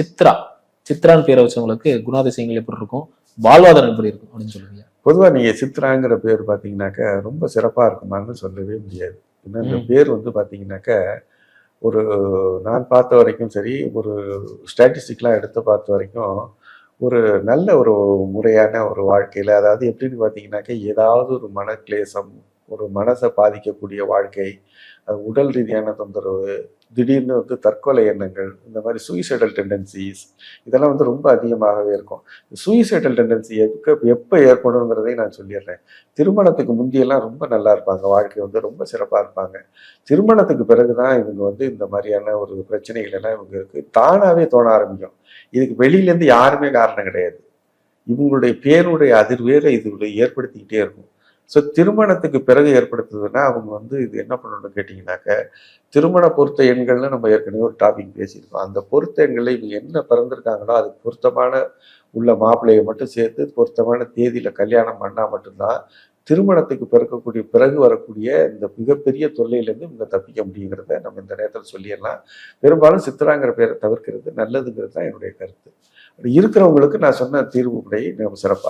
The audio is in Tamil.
சித்ரா. சித்ரான்னு பேரை வச்சவங்களுக்கு குணாதிசயங்கள் எப்படி இருக்கும்? வாழ்வாதாரம் எப்படி இருக்கும் அப்படின்னு சொல்லுவீங்க. பொதுவாக நீங்கள் சித்ராங்கிற பேர் பார்த்தீங்கன்னாக்க ரொம்ப சிறப்பாக இருக்குமான்னு சொல்லவே முடியாது. ஏன்னா இந்த. பேர் வந்து பார்த்தீங்கன்னாக்க ஒரு நான் பார்த்த வரைக்கும் சரி ஒரு ஸ்டாட்டிஸ்டிக்லாம் எடுத்து பார்த்த வரைக்கும் ஒரு நல்ல ஒரு முறையான ஒரு வாழ்க்கையில் அதாவது எப்படின்னு பார்த்தீங்கன்னாக்க ஏதாவது ஒரு மனக்லேசம் ஒரு மனசை பாதிக்கக்கூடிய வாழ்க்கை அது உடல் ரீதியான தொந்தரவு திடீர்னு வந்து தற்கொலை எண்ணங்கள் இந்த மாதிரி சூயிசைடல் டெண்டன்சிஸ் இதெல்லாம் வந்து ரொம்ப அதிகமாகவே இருக்கும். சூயிசைடல் டெண்டன்சி எப்போ எப்போ ஏற்படுங்கிறதையும் நான் சொல்லிடுறேன். திருமணத்துக்கு முந்தியெல்லாம் ரொம்ப நல்லா இருப்பாங்க. வாழ்க்கை வந்து ரொம்ப சிறப்பாக இருப்பாங்க. திருமணத்துக்கு பிறகு தான் இவங்க வந்து இந்த மாதிரியான ஒரு பிரச்சனைகள் எல்லாம் இவங்களுக்கு தானாகவே தோண ஆரம்பிக்கும். இதுக்கு வெளியிலேருந்து யாருமே காரணம் கிடையாது. இவங்களுடைய பேருடைய அதிர்வேரை இது ஏற்படுத்திக்கிட்டே இருக்கும். ஸோ திருமணத்துக்கு பிறகு ஏற்படுத்துதுன்னா அவங்க வந்து இது என்ன பண்ணணும்னு கேட்டிங்கனாக்க திருமண பொருத்த எண்கள்னு நம்ம ஏற்கனவே ஒரு டாபிக் பேசியிருக்கோம். அந்த பொருத்த எண்களை இவங்க என்ன பிறந்திருக்காங்களோ அதுக்கு பொருத்தமான உள்ள மாப்பிள்ளையை மட்டும் சேர்த்து பொருத்தமான தேதியில் கல்யாணம் பண்ணால் மட்டும்தான் திருமணத்துக்கு பிறக்கக்கூடிய பிறகு வரக்கூடிய இந்த மிகப்பெரிய தொல்லையிலேருந்து இவங்க தப்பிக்க முடியுங்கிறத நம்ம இந்த நேரத்தில் சொல்லிடலாம். பெரும்பாலும் சித்தராங்கிற பேரை தவிர்க்கிறது நல்லதுங்கிறது தான் என்னுடைய கருத்து. இருக்கிறவங்களுக்கு நான் சொன்ன தீர்வு முறை நம்ம சிறப்பாக